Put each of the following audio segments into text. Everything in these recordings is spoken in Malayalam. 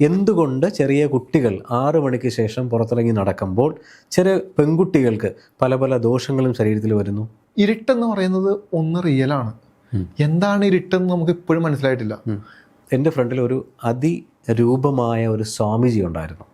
എന്തുകൊണ്ട് ചെറിയ കുട്ടികൾ ആറ് മണിക്ക് ശേഷം പുറത്തിറങ്ങി നടക്കുമ്പോൾ ചെറിയ പെൺകുട്ടികൾക്ക് പല പല ദോഷങ്ങളും ശരീരത്തിൽ വരുന്നു? ഇരുട്ടെന്ന് പറയുന്നത് ഒന്ന് റിയലാണ്. എന്താണ് ഇരുട്ടെന്ന് നമുക്ക് ഇപ്പോഴും മനസ്സിലായിട്ടില്ല. എന്റെ ഫ്രണ്ടിൽ ഒരു അതിരൂപമായ ഒരു സ്വാമിജി ഉണ്ടായിരുന്നു.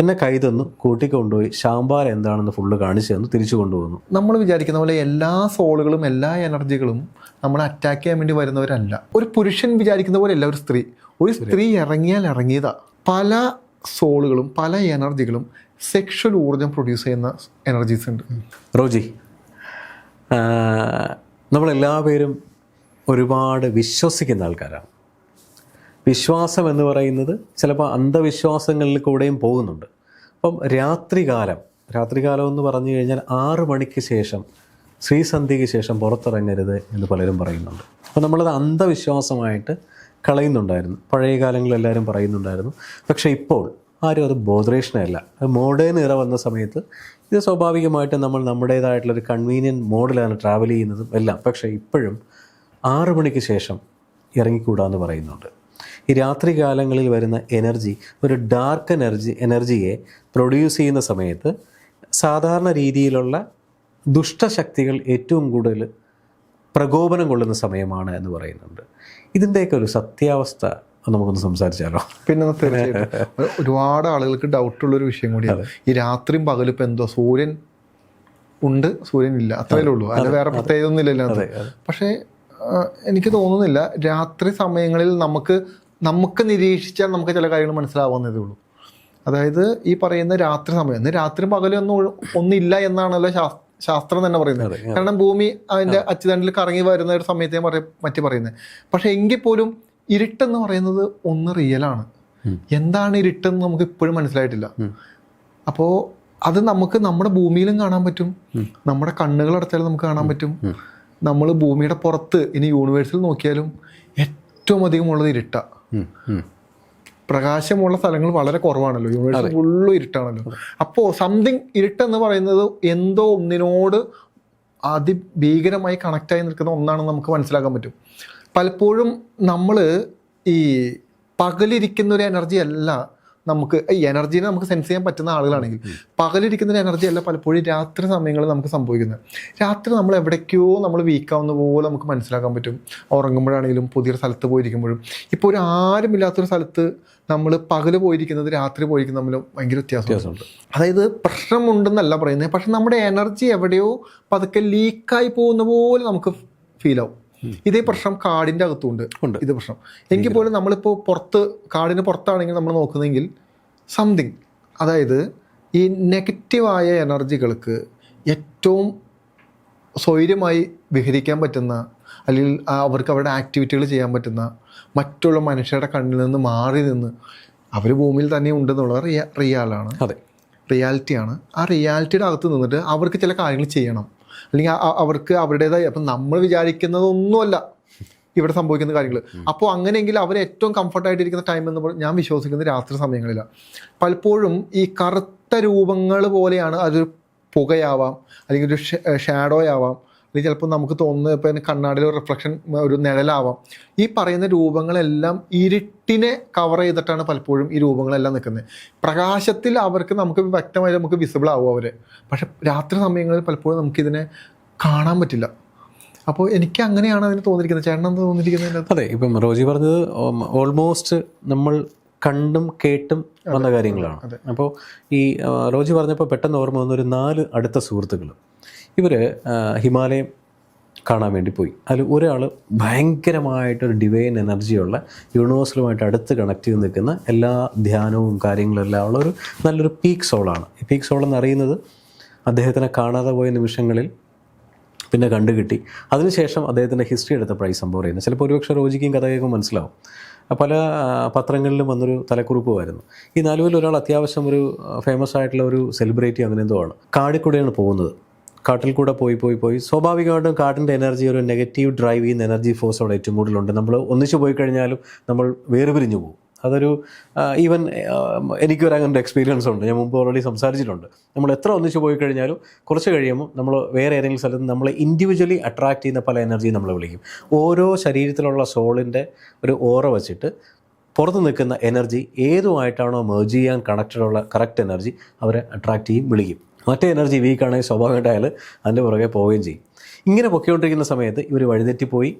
എന്നെ കൈ കൂട്ടി കൂട്ടിക്കൊണ്ടുപോയി ശാമ്പാർ എന്താണെന്ന് ഫുള്ള് കാണിച്ചു തന്നു തിരിച്ചു കൊണ്ടുപോകുന്നു നമ്മൾ വിചാരിക്കുന്ന പോലെ എല്ലാ സോളുകളും എല്ലാ എനർജികളും നമ്മളെ അറ്റാക്ക് ചെയ്യാൻ വേണ്ടി വരുന്നവരല്ല. ഒരു പുരുഷൻ വിചാരിക്കുന്ന പോലെയല്ല ഒരു സ്ത്രീ. ഒരു സ്ത്രീ ഇറങ്ങിയാൽ ഇറങ്ങിയതാ. പല സോളുകളും പല എനർജികളും സെക്ഷൽ ഊർജം പ്രൊഡ്യൂസ് ചെയ്യുന്ന എനർജീസ് ഉണ്ട്. റോജി നമ്മളെല്ലാ നമ്മളെല്ലാവരും ഒരുപാട് വിശ്വസിക്കുന്ന ആൾക്കാരാണ്. വിശ്വാസം എന്ന് പറയുന്നത് ചിലപ്പോൾ അന്ധവിശ്വാസങ്ങളിൽ കൂടെയും പോകുന്നുണ്ട്. അപ്പം രാത്രികാലം രാത്രികാലം എന്ന് പറഞ്ഞു കഴിഞ്ഞാൽ ആറ് മണിക്ക് ശേഷം ശ്രീസന്ധ്യയ്ക്ക് ശേഷം പുറത്തിറങ്ങരുത് എന്ന് പലരും പറയുന്നുണ്ട്. അപ്പോൾ നമ്മളത് അന്ധവിശ്വാസമായിട്ട് കളയുന്നുണ്ടായിരുന്നു. പഴയ കാലങ്ങളിൽ എല്ലാവരും പറയുന്നുണ്ടായിരുന്നു. പക്ഷേ ഇപ്പോൾ ആരും അത് ബോധരേഷനല്ല അത് മോഡേൺ ഇറ വന്ന സമയത്ത് ഇത് സ്വാഭാവികമായിട്ടും നമ്മൾ നമ്മുടേതായിട്ടുള്ളൊരു കൺവീനിയന്റ് മോഡലാണ് ട്രാവൽ ചെയ്യുന്നതും എല്ലാം. പക്ഷേ ഇപ്പോഴും ആറ് മണിക്ക് ശേഷം ഇറങ്ങിക്കൂടാന്ന് പറയുന്നുണ്ട്. ഈ രാത്രി കാലങ്ങളിൽ വരുന്ന എനർജി ഒരു ഡാർക്ക് എനർജി എനർജിയെ പ്രൊഡ്യൂസ് ചെയ്യുന്ന സമയത്ത് സാധാരണ രീതിയിലുള്ള ദുഷ്ടശക്തികൾ ഏറ്റവും കൂടുതൽ പ്രകോപനം കൊള്ളുന്ന സമയമാണ് എന്ന് പറയുന്നുണ്ട്. ഇതിന്റെയൊക്കെ ഒരു സത്യാവസ്ഥ നമുക്കൊന്ന് സംസാരിച്ചാലോ? പിന്നെ തീർച്ചയായിട്ടും. ഒരുപാട് ആളുകൾക്ക് ഡൗട്ടുള്ള ഒരു വിഷയം കൂടിയാണ്. ഈ രാത്രിയും പകലും ഇപ്പം എന്തോ സൂര്യൻ ഉണ്ട് സൂര്യൻ ഇല്ല അത്രയേ ഉള്ളൂ. അല്ല വേറെ പ്രത്യേകത ഒന്നും ഇല്ലല്ലോ പക്ഷേ എനിക്ക് തോന്നുന്നില്ല രാത്രി സമയങ്ങളിൽ നമുക്ക് നമുക്ക് നിരീക്ഷിച്ചാൽ നമുക്ക് ചില കാര്യങ്ങൾ മനസ്സിലാവുന്നതേ ഉള്ളൂ. അതായത് ഈ പറയുന്ന രാത്രി സമയം. ഇന്ന് രാത്രി പകലൊന്നും ഒന്നില്ല എന്നാണല്ലോ ശാസ്- ശാസ്ത്രം തന്നെ പറയുന്നത്. കാരണം ഭൂമി അതിന്റെ അച്ചുതണ്ടിൽ കറങ്ങി വരുന്ന ഒരു സമയത്തെ മറ്റു പറയുന്നത്. പക്ഷെ എങ്കിൽ പോലും ഇരുട്ടെന്ന് പറയുന്നത് ഒന്ന് റിയലാണ് എന്താണ് ഇരുട്ടെന്ന് നമുക്ക് ഇപ്പോഴും മനസ്സിലായിട്ടില്ല. അപ്പോൾ അത് നമുക്ക് നമ്മുടെ ഭൂമിയിലും കാണാൻ പറ്റും. നമ്മുടെ കണ്ണുകൾ അടച്ചാലും നമുക്ക് കാണാൻ പറ്റും. നമ്മൾ ഭൂമിയുടെ പുറത്ത് ഇനി യൂണിവേഴ്സിൽ നോക്കിയാലും ഏറ്റവും അധികം ഉള്ളത് ഇരുട്ട. ഉം, ഉം. പ്രകാശമുള്ള സ്ഥലങ്ങൾ വളരെ കുറവാണല്ലോ. യൂണിവേഴ്സ് ഫുള്ള് ഇരുട്ടാണല്ലോ. അപ്പോൾ സംതിങ് ഇരുട്ടെന്ന് പറയുന്നത് എന്തോ ഒന്നിനോട് അതിഭീകരമായി കണക്റ്റായി നിൽക്കുന്ന ഒന്നാണെന്ന് നമുക്ക് മനസ്സിലാക്കാൻ പറ്റും. പലപ്പോഴും നമ്മൾ ഈ പകലിരിക്കുന്ന ഒരു എനർജി അല്ല. നമുക്ക് ഈ എനർജീനെ നമുക്ക് സെൻസ് ചെയ്യാൻ പറ്റുന്ന ആളുകളാണെങ്കിൽ പകലിരിക്കുന്ന എനർജി അല്ല പലപ്പോഴും രാത്രി സമയങ്ങളിൽ നമുക്ക് സംഭവിക്കുന്നത്. രാത്രി നമ്മൾ എവിടേക്കോ നമ്മൾ വീക്കാവുന്ന പോലെ നമുക്ക് മനസ്സിലാക്കാൻ പറ്റും. ഉറങ്ങുമ്പോഴാണെങ്കിലും പുതിയൊരു സ്ഥലത്ത് പോയിരിക്കുമ്പോഴും. ഇപ്പോൾ ഒരു ആരുമില്ലാത്തൊരു സ്ഥലത്ത് നമ്മൾ പകൽ പോയിരിക്കുന്നത് രാത്രി പോയിരിക്കുന്നത് തമ്മിൽ ഭയങ്കര വ്യത്യാസം വ്യത്യാസമുണ്ട്. അതായത് പ്രശ്നമുണ്ടെന്നല്ല പറയുന്നത്. പക്ഷെ നമ്മുടെ എനർജി എവിടെയോ പതുക്കെ ലീക്കായി പോകുന്ന പോലെ നമുക്ക് ഫീൽ ആവും. ഇതേ പ്രശ്നം കാടിന്റെ അകത്തുണ്ട്. ഉണ്ട്. ഇത് പ്രശ്നം. എങ്കിൽ പോലും നമ്മളിപ്പോൾ പുറത്ത് കാടിന് പുറത്താണെങ്കിൽ നമ്മൾ നോക്കുന്നെങ്കിൽ സംതിങ് അതായത് ഈ നെഗറ്റീവായ എനർജികൾക്ക് ഏറ്റവും സ്വൈര്യമായി വിഹരിക്കാൻ പറ്റുന്ന അല്ലെങ്കിൽ അവർക്ക് അവരുടെ ആക്ടിവിറ്റികൾ ചെയ്യാൻ പറ്റുന്ന മറ്റുള്ള മനുഷ്യരുടെ കണ്ണിൽ നിന്ന് മാറി നിന്ന് അവർ ഭൂമിയിൽ തന്നെ ഉണ്ടെന്നുള്ളത് റിയ റിയാലാണ് അതെ. റിയാലിറ്റിയാണ് ആ റിയാലിറ്റിയുടെ അകത്ത് നിന്നിട്ട് അവർക്ക് ചില കാര്യങ്ങൾ ചെയ്യണം. അല്ലെങ്കിൽ അവർക്ക് അവരുടേതായി അപ്പം നമ്മൾ വിചാരിക്കുന്നതൊന്നുമല്ല ഇവിടെ സംഭവിക്കുന്ന കാര്യങ്ങൾ. അപ്പോൾ അങ്ങനെയെങ്കിൽ അവർ ഏറ്റവും കംഫർട്ടായിട്ടിരിക്കുന്ന ടൈം എന്ന് പറഞ്ഞാൽ ഞാൻ വിശ്വസിക്കുന്നത് രാത്രി സമയങ്ങളിലാണ്. പലപ്പോഴും ഈ കറുത്ത രൂപങ്ങൾ പോലെയാണ് അതൊരു പുകയാവാം അല്ലെങ്കിൽ ഒരു ഷാഡോ അല്ലെങ്കിൽ ചിലപ്പോൾ നമുക്ക് തോന്നുന്നത് ഇപ്പോൾ കണ്ണാടിയിൽ ഒരു റിഫ്ലക്ഷൻ ഒരു നിഴലാവാം. ഈ പറയുന്ന രൂപങ്ങളെല്ലാം ഇരുട്ടിനെ കവർ ചെയ്തിട്ടാണ് പലപ്പോഴും ഈ രൂപങ്ങളെല്ലാം നിൽക്കുന്നത്. പ്രകാശത്തിൽ അവർക്ക് നമുക്ക് വ്യക്തമായി നമുക്ക് വിസിബിൾ ആവും അവർ പക്ഷെ രാത്രി സമയങ്ങളിൽ പലപ്പോഴും നമുക്കിതിനെ കാണാൻ പറ്റില്ല. അപ്പോൾ എനിക്ക് അങ്ങനെയാണ് അതിന് തോന്നിയിരിക്കുന്നത്. ചേട്ടൻ എന്താ തോന്നിയിരിക്കുന്നത്? അതെ ഇപ്പം റോജി പറഞ്ഞത് ഓൾമോസ്റ്റ് നമ്മൾ കണ്ടും കേട്ടും വന്ന കാര്യങ്ങളാണ്. അപ്പോൾ ഈ റോജി പറഞ്ഞപ്പോൾ പെട്ടെന്ന് ഓർമ്മ വന്ന ഒരു നാല് അടുത്ത സുഹൃത്തുക്കൾ ഇവർ ഹിമാലയം കാണാൻ വേണ്ടി പോയി. അതിൽ ഒരാൾ ഭയങ്കരമായിട്ടൊരു ഡിവൈൻ എനർജിയുള്ള യൂണിവേഴ്സലുമായിട്ട് അടുത്ത് കണക്ട് ചെയ്ത് നിൽക്കുന്ന എല്ലാ ധ്യാനവും കാര്യങ്ങളും എല്ലാം ഉള്ള ഒരു നല്ലൊരു പീക്ക് സോളാണ് ഈ പീക്ക് സോൾ എന്ന് അറിയുന്നത് അദ്ദേഹത്തിനെ കാണാതെ പോയ നിമിഷങ്ങളിൽ പിന്നെ കണ്ടുകിട്ടി. അതിനുശേഷം അദ്ദേഹത്തിന്റെ ഹിസ്റ്ററി എടുത്തപ്പോഴായി സംഭവം പറയുന്നത്. ചിലപ്പോൾ ഒരുപക്ഷെ റോജിക്കും കഥകൾക്കും മനസ്സിലാവും. പല പത്രങ്ങളിലും വന്നൊരു തലക്കുറിപ്പുമായിരുന്നു. ഈ നാലുവിൽ ഒരാൾ അത്യാവശ്യം ഒരു ഫേമസ് ആയിട്ടുള്ള ഒരു സെലിബ്രിറ്റി അങ്ങനെ എന്തോ ആണ്. കാടിക്കൂടെയാണ് പോകുന്നത്. കാട്ടിൽ കൂടെ പോയി പോയി പോയി. സ്വാഭാവികമായിട്ടും കാട്ടിന്റെ എനർജി ഒരു നെഗറ്റീവ് ഡ്രൈവ് ചെയ്യുന്ന എനർജി ഫോഴ്സ് അവിടെ ഏറ്റവും കൂടുതലുണ്ട്. നമ്മൾ ഒന്നിച്ചു പോയി കഴിഞ്ഞാലും നമ്മൾ വേർപിരിഞ്ഞു പോകും. അതൊരു ഈവൻ എനിക്കൊരു അങ്ങനത്തെ എക്സ്പീരിയൻസ് ഉണ്ട്. ഞാൻ മുമ്പ് ഓൾറെഡി സംസാരിച്ചിട്ടുണ്ട്. നമ്മൾ എത്ര ഒന്നിച്ചു പോയി കഴിഞ്ഞാലും കുറച്ച് കഴിയുമ്പോൾ നമ്മൾ വേറെ ഏതെങ്കിലും സ്ഥലത്ത് നമ്മളെ ഇൻഡിവിജ്വലി അട്രാക്ട് ചെയ്യുന്ന പല എനർജിയും നമ്മൾ വിളിക്കും. ഓരോ ശരീരത്തിലുള്ള സോളിന്റെ ഒരു ഓറ വച്ചിട്ട് പുറത്ത് നിൽക്കുന്ന എനർജി ഏതുമായിട്ടാണോ മേർജ് ചെയ്യാൻ കണക്റ്റഡ് ഉള്ള കറക്റ്റ് എനർജി അവരെ അട്രാക്റ്റ് ചെയ്യും വിളിക്കും. മറ്റേ എനർജി വീക്ക് ആണെങ്കിൽ സ്വാഭാവികമായിട്ട് അയാൾ അതിന്റെ പുറകെ പോവുകയും ചെയ്യും. ഇങ്ങനെ പൊക്കിക്കൊണ്ടിരിക്കുന്ന സമയത്ത് ഇവർ വഴിതെറ്റിപ്പോയി.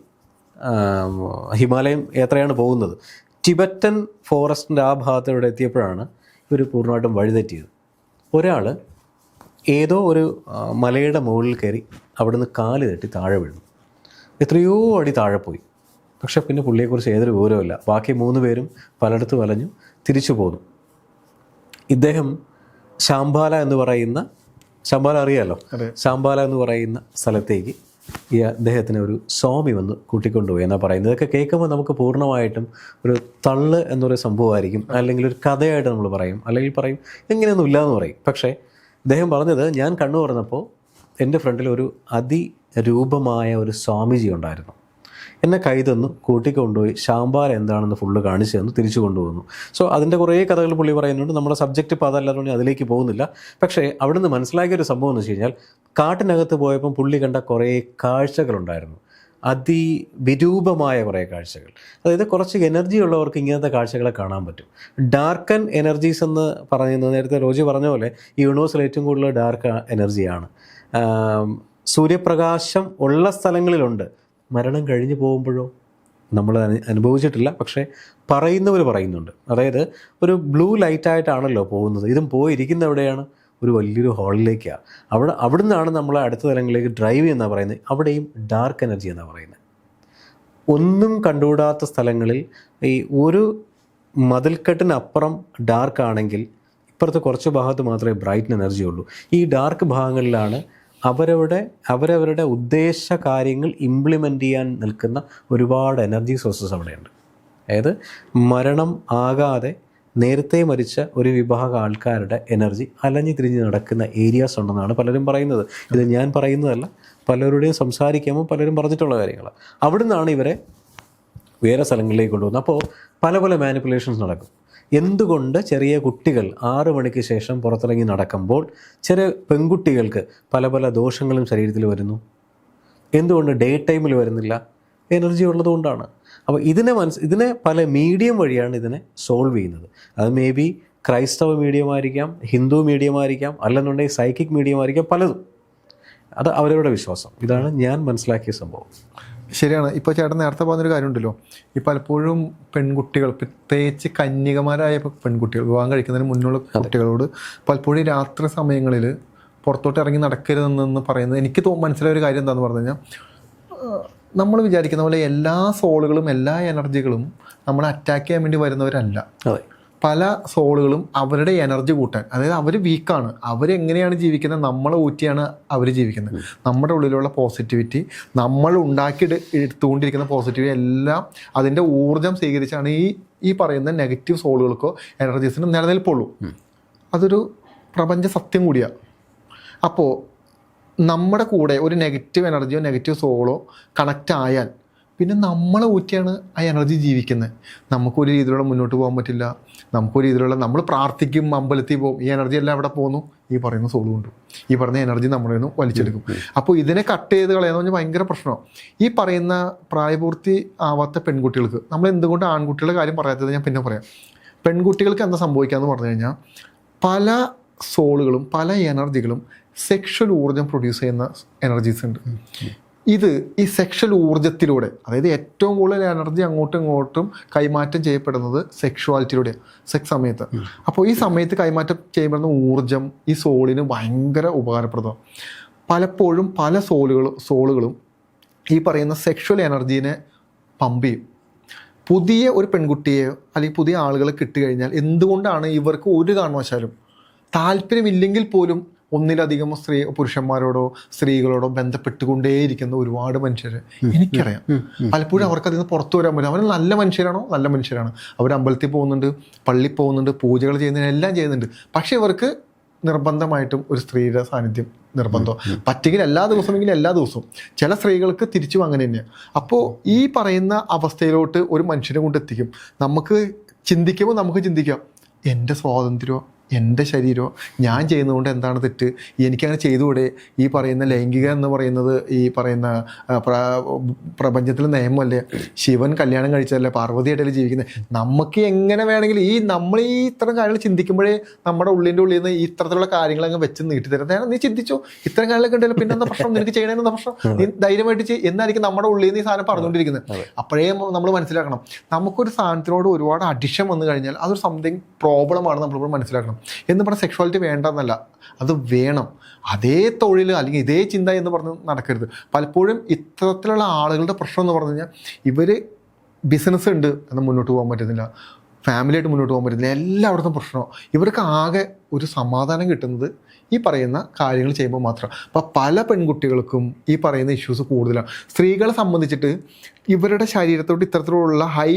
ഹിമാലയം യാത്രയാണ് പോകുന്നത്. ടിബറ്റൻ ഫോറസ്റ്റിന്റെ ആ ഭാഗത്തോടെ എത്തിയപ്പോഴാണ് ഇവർ പൂർണമായിട്ടും വഴിതെറ്റിയത്. ഒരാൾ ഏതോ ഒരു മലയുടെ മുകളിൽ കയറി അവിടുന്ന് കാൽ തട്ടി താഴെ വീഴുന്നു എത്രയോ അടി താഴെ പോയി. പക്ഷെ പിന്നെ പുള്ളിയെക്കുറിച്ച് ഏതൊരു വിവരവുമില്ല. ബാക്കി മൂന്ന് പേരും പലയിടത്ത് വലഞ്ഞു തിരിച്ചു പോന്നു. ഇദ്ദേഹം ശാംബാല എന്ന് പറയുന്ന ശാംബാല അറിയാലോ? ശാംബാല എന്ന് പറയുന്ന സ്ഥലത്തേക്ക് ഈ അദ്ദേഹത്തിന് ഒരു സ്വാമി വന്ന് കൂട്ടിക്കൊണ്ടുപോയി എന്നാണ് പറയുന്നത്. ഇതൊക്കെ കേൾക്കുമ്പോൾ നമുക്ക് പൂർണമായിട്ടും ഒരു തള്ള് എന്നൊരു സംഭവമായിരിക്കും. അല്ലെങ്കിൽ ഒരു കഥയായിട്ട് നമ്മൾ പറയും. അല്ലെങ്കിൽ പറയും ഇങ്ങനെയൊന്നും ഇല്ലാന്ന് പറയും. പക്ഷേ അദ്ദേഹം പറഞ്ഞത് ഞാൻ കണ്ണു പറഞ്ഞപ്പോൾ എന്റെ ഫ്രണ്ടിൽ ഒരു അതിരൂപമായ ഒരു സ്വാമിജി ഉണ്ടായിരുന്നു. എന്നെ കൈ തന്നു കൂട്ടിക്കൊണ്ടുപോയി ശാമ്പാല എന്താണെന്ന് ഫുള്ള് കാണിച്ചു തന്നു തിരിച്ചു കൊണ്ടുപോകുന്നു സോ അതിന്റെ കുറേ കഥകൾ പുള്ളി പറയുന്നുണ്ട്. നമ്മുടെ സബ്ജക്റ്റ് ഇപ്പോൾ അതല്ലാതെ അതിലേക്ക് പോകുന്നില്ല. പക്ഷേ അവിടുന്ന് മനസ്സിലാക്കിയ ഒരു സംഭവം എന്ന് വെച്ച് കഴിഞ്ഞാൽ കാട്ടിനകത്ത് പോയപ്പം പുള്ളി കണ്ട കുറേ കാഴ്ചകളുണ്ടായിരുന്നു. അതിവിരൂപമായ കുറേ കാഴ്ചകൾ. അതായത് കുറച്ച് എനർജി ഉള്ളവർക്ക് ഇങ്ങനത്തെ കാഴ്ചകളെ കാണാൻ പറ്റും. ഡാർക്കൻ എനർജീസ് എന്ന് പറയുന്നത് നേരത്തെ റോജി പറഞ്ഞ പോലെ ഈ യൂണിവേഴ്സിൽ ഏറ്റവും കൂടുതൽ ഡാർക്ക് എനർജിയാണ് സൂര്യപ്രകാശം ഉള്ള സ്ഥലങ്ങളിലുണ്ട്. മരണം കഴിഞ്ഞു പോകുമ്പോഴോ? നമ്മൾ അനു- അനുഭവിച്ചിട്ടില്ല. പക്ഷേ പറയുന്നവർ പറയുന്നുണ്ട്. അതായത് ഒരു ബ്ലൂ ലൈറ്റായിട്ടാണല്ലോ പോകുന്നത്. ഇതും പോയിരിക്കുന്ന എവിടെയാണ്? ഒരു വലിയൊരു ഹാളിലേക്കാണ് അവിടെ അവിടുന്നാണ് നമ്മൾ അടുത്ത തലങ്ങളിലേക്ക് ഡ്രൈവ് ചെയ്യുന്ന പറയുന്നത്. അവിടെയും ഡാർക്ക് എനർജി എന്നാണ് പറയുന്നത്. ഒന്നും കണ്ടുകൂടാത്ത സ്ഥലങ്ങളിൽ ഈ ഒരു മതിൽക്കെട്ടിനപ്പുറം ഡാർക്ക് ആണെങ്കിൽ ഇപ്പുറത്തെ കുറച്ച് ഭാഗത്ത് മാത്രമേ ബ്രൈറ്റ് എനർജി ഉള്ളൂ ഈ ഡാർക്ക് ഭാഗങ്ങളിലാണ് അവരവരുടെ അവരവരുടെ ഉദ്ദേശ കാര്യങ്ങൾ ഇംപ്ലിമെന്റ് ചെയ്യാൻ നിൽക്കുന്ന ഒരുപാട് എനർജി സോഴ്സസ് അവിടെയുണ്ട്. അതായത് മരണം ആകാതെ നേരത്തെ മരിച്ച ഒരു വിഭാഗം ആൾക്കാരുടെ എനർജി അലഞ്ഞു തിരിഞ്ഞ് നടക്കുന്ന ഏരിയാസ് ഉണ്ടെന്നാണ് പലരും പറയുന്നത്. ഇത് ഞാൻ പറയുന്നതല്ല പലരുടെയും സംസാരിക്കുമ്പോൾ പലരും പറഞ്ഞിട്ടുള്ള കാര്യങ്ങളാണ്. അവിടുന്നാണ് ഇവരെ വേറെ സ്ഥലങ്ങളിലേക്ക് കൊണ്ടുപോകുന്നത്. അപ്പോൾ പല പല മാനിപ്പുലേഷൻസ് നടക്കും. എന്തുകൊണ്ട് ചെറിയ കുട്ടികൾ ആറു മണിക്ക് ശേഷം പുറത്തിറങ്ങി നടക്കുമ്പോൾ ചെറിയ പെൺകുട്ടികൾക്ക് പല പല ദോഷങ്ങളും ശരീരത്തിൽ വരുന്നു? എന്തുകൊണ്ട് ഡേ ടൈമിൽ വരുന്നില്ല? എനർജി ഉള്ളതുകൊണ്ടാണ്. അപ്പോൾ ഇതിനെ മനസ് ഇതിനെ പല മീഡിയം വഴിയാണ് ഇതിനെ സോൾവ് ചെയ്യുന്നത്. അത് മേ ബി ക്രൈസ്തവ മീഡിയം ആയിരിക്കാം ഹിന്ദു മീഡിയം ആയിരിക്കാം അല്ലെന്നുണ്ടെങ്കിൽ സൈക്കിക് മീഡിയം ആയിരിക്കാം പലതും. അത് അവരവരുടെ വിശ്വാസം. ഇതാണ് ഞാൻ മനസ്സിലാക്കിയ സംഭവം. ശരിയാണ്. ഇപ്പോൾ ചേട്ടൻ നേരത്തെ പറഞ്ഞൊരു കാര്യമുണ്ടല്ലോ. ഈ പലപ്പോഴും പെൺകുട്ടികൾ പ്രത്യേകിച്ച് കന്യകമാരായ പെൺകുട്ടികൾ വിവാഹം കഴിക്കുന്നതിന് മുന്നുള്ള കുട്ടികളോട് പലപ്പോഴും രാത്രി സമയങ്ങളിൽ പുറത്തോട്ട് ഇറങ്ങി നടക്കരുതെന്ന് പറയുന്നത് എനിക്ക് മനസ്സിലായ ഒരു കാര്യം എന്താണെന്ന് പറഞ്ഞു കഴിഞ്ഞാൽ നമ്മൾ വിചാരിക്കുന്ന പോലെ എല്ലാ സോളുകളും എല്ലാ എനർജികളും നമ്മളെ അറ്റാക്ക് ചെയ്യാൻ വേണ്ടി വരുന്നവരല്ല. പല സോളുകളും അവരുടെ എനർജി കൂട്ടാൻ അതായത് അവർ വീക്കാണ് അവരെങ്ങനെയാണ് ജീവിക്കുന്നത്? നമ്മളെ ഊറ്റിയാണ് അവർ ജീവിക്കുന്നത്. നമ്മുടെ ഉള്ളിലുള്ള പോസിറ്റിവിറ്റി നമ്മൾ ഉണ്ടാക്കി എടു- എടുത്തുകൊണ്ടിരിക്കുന്ന പോസിറ്റിവിറ്റി എല്ലാം അതിന്റെ ഊർജം സ്വീകരിച്ചാണ് ഈ ഈ പറയുന്ന നെഗറ്റീവ് സോളുകൾക്കോ എനർജീസിനും നിലനിൽപ്പുള്ളൂ. അതൊരു പ്രപഞ്ച സത്യം കൂടിയാണ് അപ്പോൾ നമ്മുടെ കൂടെ ഒരു നെഗറ്റീവ് എനർജിയോ നെഗറ്റീവ് സോളോ കണക്റ്റ് ആയാൽ പിന്നെ നമ്മളെ ഊറ്റിയാണ് ആ എനർജി ജീവിക്കുന്നത് നമുക്കൊരു രീതിയിലുള്ള മുന്നോട്ട് പോകാൻ പറ്റില്ല. നമുക്കൊരു രീതിയിലുള്ള നമ്മൾ പ്രാർത്ഥിക്കും അമ്പലത്തിൽ പോകും. ഈ എനർജി എല്ലാം അവിടെ പോകുന്നു? ഈ പറയുന്ന സോൾ കൊണ്ട്. ഈ പറയുന്ന എനർജി നമ്മളിൽ നിന്ന് വലിച്ചെടുക്കും. അപ്പോൾ ഇതിനെ കട്ട് ചെയ്ത് കളയാന്ന് പറഞ്ഞാൽ ഭയങ്കര പ്രശ്നമാണ് ഈ പറയുന്ന പ്രായപൂർത്തി ആവാത്ത പെൺകുട്ടികൾക്ക് നമ്മൾ എന്തുകൊണ്ട് ആൺകുട്ടികളുടെ കാര്യം പറയാത്തത് ഞാൻ പിന്നെ പറയാം. പെൺകുട്ടികൾക്ക് എന്താ സംഭവിക്കാന്ന് പറഞ്ഞു കഴിഞ്ഞാൽ പല സോളുകളും പല എനർജികളും സെക്ഷൽ ഊർജം പ്രൊഡ്യൂസ് ചെയ്യുന്ന എനർജീസ് ഉണ്ട്. ഇത് ഈ സെക്ഷൽ ഊർജത്തിലൂടെ അതായത് ഏറ്റവും കൂടുതൽ എനർജി അങ്ങോട്ടും ഇങ്ങോട്ടും കൈമാറ്റം ചെയ്യപ്പെടുന്നത് സെക്ഷുവാലിറ്റിയിലൂടെയാണ് സെക്സ് സമയത്ത്. അപ്പോൾ ഈ സമയത്ത് കൈമാറ്റം ചെയ്യപ്പെടുന്ന ഊർജം ഈ സോളിന് ഭയങ്കര ഉപകാരപ്രദമാണ്. പലപ്പോഴും പല സോളുകളും സോളുകളും ഈ പറയുന്ന സെക്ഷൽ എനർജീനെ പമ്പ് ചെയ്യും. പുതിയ ഒരു പെൺകുട്ടിയെ അല്ലെങ്കിൽ പുതിയ ആളുകളെ കിട്ടിക്കഴിഞ്ഞാൽ എന്തുകൊണ്ടാണ് ഇവർക്ക് ഒരു കാരണവശാലും താല്പര്യമില്ലെങ്കിൽ പോലും ഒന്നിലധികം സ്ത്രീ പുരുഷന്മാരോടോ സ്ത്രീകളോടോ ബന്ധപ്പെട്ടുകൊണ്ടേയിരിക്കുന്ന ഒരുപാട് മനുഷ്യർ എനിക്കറിയാം. പലപ്പോഴും അവർക്ക് അതിൽ നിന്ന് പുറത്തു വരാൻ പറ്റും അവർ നല്ല മനുഷ്യരാണോ? നല്ല മനുഷ്യരാണ്. അവർ അമ്പലത്തിൽ പോകുന്നുണ്ട് പള്ളി പോകുന്നുണ്ട് പൂജകൾ ചെയ്യുന്നുണ്ട് എല്ലാം ചെയ്യുന്നുണ്ട്. പക്ഷേ ഇവർക്ക് നിർബന്ധമായിട്ടും ഒരു സ്ത്രീയുടെ സാന്നിധ്യം നിർബന്ധം. പറ്റുകിൽ എല്ലാ ദിവസമെങ്കിലും എല്ലാ ദിവസവും. ചില സ്ത്രീകൾക്ക് തിരിച്ചും അങ്ങനെ തന്നെയാണ് അപ്പോൾ ഈ പറയുന്ന അവസ്ഥയിലോട്ട് ഒരു മനുഷ്യനെ കൊണ്ട് എത്തിക്കും നമുക്ക് ചിന്തിക്കുമ്പോൾ നമുക്ക് ചിന്തിക്കാം എന്റെ സ്വാതന്ത്ര്യമോ? എന്റെ ശരീരമോ? ഞാൻ ചെയ്യുന്നതുകൊണ്ട് എന്താണ് തെറ്റ്? എനിക്കങ്ങനെ ചെയ്തുകൂടെ? ഈ പറയുന്ന ലൈംഗിക എന്ന് പറയുന്നത് ഈ പറയുന്ന പ്ര- പ്രപഞ്ചത്തിലെ നിയമമല്ലേ? ശിവൻ കല്യാണം കഴിച്ചതല്ലേ? പാർവതിയായിട്ടല്ലേ ജീവിക്കുന്നത്? നമുക്ക് എങ്ങനെ വേണമെങ്കിലും ഈ നമ്മൾ ഈ ഇത്തരം കാര്യങ്ങൾ ചിന്തിക്കുമ്പോഴേ നമ്മുടെ ഉള്ളിന്റെ ഉള്ളിൽ നിന്ന് ഈ ഇത്തരത്തിലുള്ള കാര്യങ്ങൾ അങ്ങ് വെച്ച് നീട്ടി തരും. നീ ചിന്തിച്ചോ? ഇത്തരം കാര്യങ്ങളൊക്കെ ഉണ്ടല്ലോ. പിന്നെ എന്താ പ്രശ്നം? നിനക്ക് ചെയ്യണമെന്ന പ്രശ്നം? നീ ധൈര്യമായിട്ട് ചെയ്യും എന്നായിരിക്കും നമ്മുടെ ഉള്ളിൽ നിന്ന് ഈ സാധനം പറഞ്ഞുകൊണ്ടിരിക്കുന്നത്. അപ്പോഴേ നമ്മൾ മനസ്സിലാക്കണം. നമുക്കൊരു സാധനത്തിനോട് ഒരുപാട് അഡിഷൻ വന്നു കഴിഞ്ഞാൽ അതൊരു സംതിങ് പ്രോബ്ലമാണ് നമ്മളിപ്പോൾ മനസ്സിലാക്കണം. എന്ന് പറഞ്ഞാൽ സെക്ഷുവാലിറ്റി വേണ്ടെന്നല്ല അത് വേണം. അതേ തൊഴിൽ അല്ലെങ്കിൽ ഇതേ ചിന്ത എന്ന് പറഞ്ഞ് നടക്കരുത്. പലപ്പോഴും ഇത്തരത്തിലുള്ള ആളുകളുടെ പ്രശ്നം എന്ന് പറഞ്ഞു കഴിഞ്ഞാൽ ഇവർ ബിസിനസ് ഉണ്ട് എന്ന് മുന്നോട്ട് പോകാൻ പറ്റുന്നില്ല. ഫാമിലിയായിട്ട് മുന്നോട്ട് പോകാൻ പറ്റുന്നില്ല. എല്ലായിടത്തും പ്രശ്നമോ ഇവർക്ക് ആകെ ഒരു സമാധാനം കിട്ടുന്നത് ഈ പറയുന്ന കാര്യങ്ങൾ ചെയ്യുമ്പോൾ മാത്രം. അപ്പോൾ പല പെൺകുട്ടികൾക്കും ഈ പറയുന്ന ഇഷ്യൂസ് കൂടുതലാണ്. സ്ത്രീകളെ സംബന്ധിച്ചിട്ട് ഇവരുടെ ശരീരത്തോട് ഇത്തരത്തിലുള്ള ഹൈ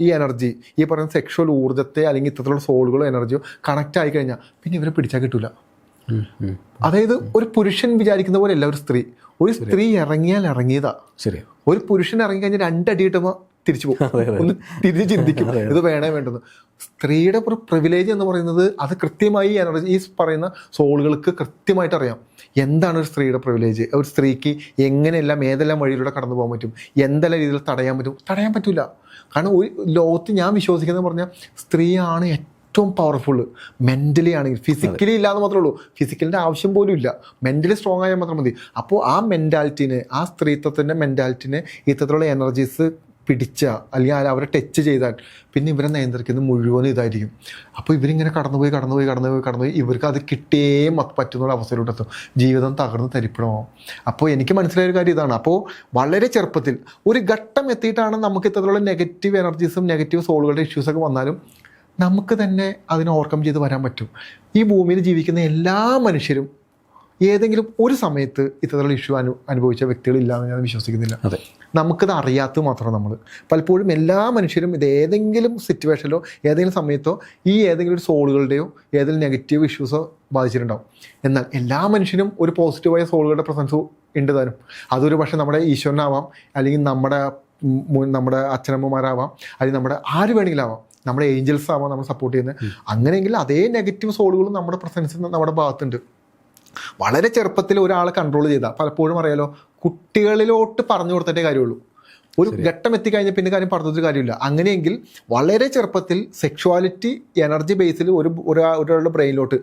ഈ എനർജി ഈ പറയുന്ന സെക്ഷൽ ഊർജത്തെ അല്ലെങ്കിൽ ഇത്തരത്തിലുള്ള സോളുകളോ എനർജിയോ കണക്റ്റ് ആയി കഴിഞ്ഞാൽ പിന്നെ ഇവരെ പിടിച്ചാൽ കിട്ടില്ല. അതായത് ഒരു പുരുഷൻ വിചാരിക്കുന്ന പോലെ അല്ല ഒരു സ്ത്രീ. ഒരു സ്ത്രീ ഇറങ്ങിയാൽ ഇറങ്ങിയതാ. ശരി ഒരു പുരുഷൻ ഇറങ്ങി കഴിഞ്ഞാൽ രണ്ടടി കിട്ടുമ്പോൾ തിരിച്ചു പോകും. ഒന്ന് തിരിച്ച് ചിന്തിക്കും. ഇത് വേണേ വേണ്ടെന്ന് സ്ത്രീയുടെ ഒരു പ്രിവിലേജ് എന്ന് പറയുന്നത് അത് കൃത്യമായി എനർജി ഈ പറയുന്ന സോളുകൾക്ക് കൃത്യമായിട്ട് അറിയാം. എന്താണ് ഒരു സ്ത്രീയുടെ പ്രിവിലേജ് ഒരു സ്ത്രീക്ക് എങ്ങനെയെല്ലാം ഏതെല്ലാം വഴിയിലൂടെ കടന്നു പോകാൻ പറ്റും? എന്തെല്ലാം രീതിയിൽ തടയാൻ പറ്റും? തടയാൻ പറ്റില്ല കാരണം ഒരു ലോകത്ത് ഞാൻ വിശ്വസിക്കുന്നത് പറഞ്ഞാൽ സ്ത്രീയാണ് ഏറ്റവും പവർഫുൾ മെന്റലി ആണെങ്കിൽ ഫിസിക്കലി ഇല്ലാന്ന് മാത്രമേ ഉള്ളൂ. ഫിസിക്കലിന്റെ ആവശ്യം പോലും ഇല്ല. മെന്റലി സ്ട്രോങ് ആയാൽ മാത്രം മതി. അപ്പോൾ ആ മെന്റാലിറ്റിനെ ആ സ്ത്രീത്വത്തിന്റെ മെന്റാലിറ്റിനെ ഇത്തരത്തിലുള്ള എനർജീസ് പിടിച്ച അല്ലെങ്കിൽ അവരെ ടച്ച് ചെയ്താൽ പിന്നെ ഇവരെ നിയന്ത്രിക്കുന്നത് മുഴുവൻ ഇതായിരിക്കും. അപ്പോൾ ഇവരിങ്ങനെ കടന്നുപോയി കടന്നുപോയി കടന്നുപോയി കടന്നുപോയി ഇവർക്ക് അത് കിട്ടേ പറ്റുന്നൊരു പറ്റുന്ന അവസ്ഥയിലോട്ട് എത്തും ജീവിതം തകർന്ന് തരിപ്പണമാവും അപ്പോൾ എനിക്ക് മനസ്സിലായ ഒരു കാര്യം ഇതാണ്. അപ്പോൾ വളരെ ചെറുപ്പത്തിൽ ഒരു ഘട്ടം എത്തിയിട്ടാണ് നമുക്ക് ഇത്തരത്തിലുള്ള നെഗറ്റീവ് എനർജീസും നെഗറ്റീവ് സോളുകളുടെ ഇഷ്യൂസൊക്കെ വന്നാലും നമുക്ക് തന്നെ അതിനെ ഓവർകം ചെയ്ത് വരാൻ പറ്റും. ഈ ഭൂമിയിൽ ജീവിക്കുന്ന എല്ലാ മനുഷ്യരും ഏതെങ്കിലും ഒരു സമയത്ത് ഇത്തരത്തിലുള്ള ഇഷ്യൂ അനു അനുഭവിച്ച വ്യക്തികളില്ലാന്ന് ഞാൻ വിശ്വസിക്കുന്നില്ല. അതെ. നമുക്കത് അറിയാത്തത് മാത്രം നമ്മൾ പലപ്പോഴും എല്ലാ മനുഷ്യരും ഇത് ഏതെങ്കിലും സിറ്റുവേഷനിലോ ഏതെങ്കിലും സമയത്തോ ഈ ഏതെങ്കിലും ഒരു സോളുകളുടെയോ ഏതെങ്കിലും നെഗറ്റീവ് ഇഷ്യൂസോ ബാധിച്ചിട്ടുണ്ടാവും. എന്നാൽ എല്ലാ മനുഷ്യനും ഒരു പോസിറ്റീവായ സോളുകളുടെ പ്രസൻസ് ഉണ്ട് തരും അതൊരു പക്ഷേ നമ്മുടെ ഈശ്വരനാവാം അല്ലെങ്കിൽ നമ്മുടെ നമ്മുടെ അച്ഛനമ്മമാരാവാം അല്ലെങ്കിൽ നമ്മുടെ ആര് വേണമെങ്കിലും ആവാം നമ്മുടെ ഏഞ്ചൽസ് ആവാം നമ്മൾ സപ്പോർട്ട് ചെയ്യുന്നത്. അങ്ങനെയെങ്കിൽ അതേ നെഗറ്റീവ് സോളുകളും നമ്മുടെ പ്രസൻസ് നമ്മുടെ ഭാഗത്തുണ്ട്. വളരെ ചെറുപ്പത്തിൽ ഒരാളെ കൺട്രോൾ ചെയ്താൽ പലപ്പോഴും അറിയാലോ കുട്ടികളിലോട്ട് പറഞ്ഞു കൊടുത്തിട്ടേ കാര്യമുള്ളൂ. ഒരു ഘട്ടം എത്തിക്കഴിഞ്ഞാൽ പിന്നെ കാര്യം പറഞ്ഞൊരു കാര്യമില്ല. അങ്ങനെയെങ്കിൽ വളരെ ചെറുപ്പത്തിൽ സെക്ഷുവാലിറ്റി എനർജി ബേസിൽ ഒരു ഒരാ- ഒരാളുടെ ബ്രെയിനിലോട്ട്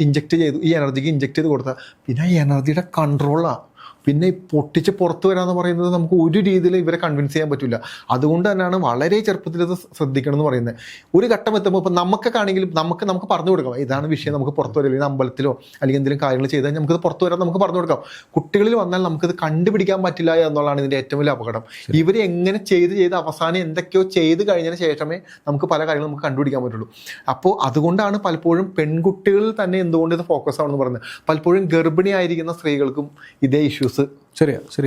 ഇഞ്ചെക്ട് ചെയ്തു ഈ എനർജിക്ക് ഇഞ്ചെക്ട് ചെയ്ത് കൊടുത്താൽ പിന്നെ ആ എനർജിയുടെ കൺട്രോളാണ് പിന്നെ പൊട്ടിച്ച് പുറത്ത് വരാമെന്ന് പറയുന്നത് നമുക്ക് ഒരു രീതിയിൽ ഇവരെ കൺവിൻസ് ചെയ്യാൻ പറ്റില്ല അതുകൊണ്ട് തന്നെയാണ് വളരെ ചെറുപ്പത്തിൽ ഇത് ശ്രദ്ധിക്കണം എന്ന് പറയുന്നത്. ഒരു ഘട്ടം എത്തുമ്പോൾ ഇപ്പം നമുക്കൊക്കെ ആണെങ്കിലും നമുക്ക് നമുക്ക് പറഞ്ഞു കൊടുക്കാം. ഇതാണ് വിഷയം നമുക്ക് പുറത്ത് വരില്ല. അമ്പലത്തിലോ അല്ലെങ്കിൽ എന്തെങ്കിലും കാര്യങ്ങൾ ചെയ്താൽ നമുക്കിത് പുറത്ത് വരാൻ നമുക്ക് പറഞ്ഞു കൊടുക്കാം. കുട്ടികളിൽ വന്നാൽ നമുക്കിത് കണ്ടുപിടിക്കാൻ പറ്റില്ല എന്നുള്ളതാണ് ഇതിന്റെ ഏറ്റവും വലിയ അപകടം. ഇവർ എങ്ങനെ ചെയ്ത് ചെയ്ത് അവസാനം എന്തൊക്കെയോ ചെയ്ത് കഴിഞ്ഞതിന് ശേഷമേ നമുക്ക് പല കാര്യങ്ങളും നമുക്ക് കണ്ടുപിടിക്കാൻ പറ്റുള്ളൂ. അപ്പോൾ അതുകൊണ്ടാണ് പലപ്പോഴും പെൺകുട്ടികളിൽ തന്നെ എന്തുകൊണ്ട് ഇത് ഫോക്കസ് ആണെന്ന് പറയുന്നത്. പലപ്പോഴും ഗർഭിണിയായിരിക്കുന്ന സ്ത്രീകൾക്കും ഇതേ ഇഷ്യൂസ്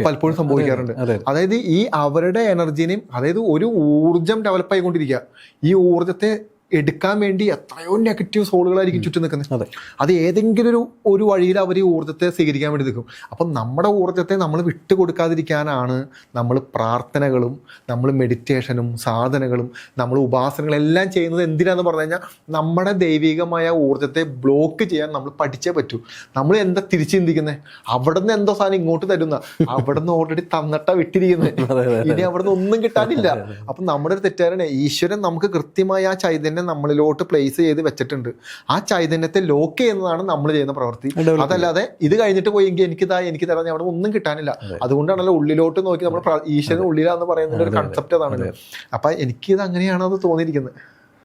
പലപ്പോഴും സംഭവിക്കാറുണ്ട്. അതായത് ഈ അവരുടെ എനർജിനെയും അതായത് ഒരു ഊർജം ഡെവലപ്പ് ആയിക്കൊണ്ടിരിക്കുക. ഈ ഊർജത്തെ എടുക്കാൻ വേണ്ടി എത്രയോ നെഗറ്റീവ് സോളുകളായിരിക്കും ചുറ്റും നിൽക്കുന്നത് അതെ. അത് ഏതെങ്കിലും ഒരു ഒരു വഴിയിൽ അവർ ഈ ഊർജത്തെ സ്വീകരിക്കാൻ വേണ്ടി നിൽക്കും. അപ്പം നമ്മുടെ ഊർജത്തെ നമ്മൾ വിട്ടുകൊടുക്കാതിരിക്കാനാണ് നമ്മൾ പ്രാർത്ഥനകളും നമ്മൾ മെഡിറ്റേഷനും സാധനകളും നമ്മൾ ഉപാസനകളും എല്ലാം ചെയ്യുന്നത് എന്തിനാന്ന് പറഞ്ഞു കഴിഞ്ഞാൽ നമ്മുടെ ദൈവികമായ ഊർജത്തെ ബ്ലോക്ക് ചെയ്യാൻ നമ്മൾ പഠിച്ചേ പറ്റൂ. നമ്മൾ എന്താ തിരിച്ചു ചിന്തിക്കുന്നത് അവിടെ നിന്ന് എന്തോ സാധനം ഇങ്ങോട്ട് തരുന്ന. അവിടെ നിന്ന് ഓൾറെഡി തന്നിട്ടാ വിട്ടിരിക്കുന്നത് ഇനി അവിടെ നിന്ന് ഒന്നും കിട്ടാനില്ല. അപ്പം നമ്മുടെ ഒരു തെറ്റാരണേ ഈശ്വരൻ നമുക്ക് കൃത്യമായി ആ ചൈതന്യം നമ്മളിലോട്ട് പ്ലേസ് ചെയ്ത് വെച്ചിട്ടുണ്ട്. ആ ചൈതന്യത്തെ ലോക്ക് ചെയ്യുന്നതാണ് നമ്മൾ ചെയ്യുന്ന പ്രവൃത്തി. അതല്ലാതെ ഇത് കഴിഞ്ഞിട്ട് പോയെങ്കിൽ എനിക്കിതാ എനിക്ക് തരാൻ അവിടെ ഒന്നും കിട്ടാനില്ല. അതുകൊണ്ടാണല്ലോ ഉള്ളിലോട്ട് നോക്കി നമ്മൾ ഈശ്വരൻ ഉള്ളിലാന്ന് പറയുന്ന ഒരു കൺസെപ്റ്റ് അതാണല്ലോ അപ്പൊ എനിക്കിത് അത് തോന്നിയിരിക്കുന്നത്.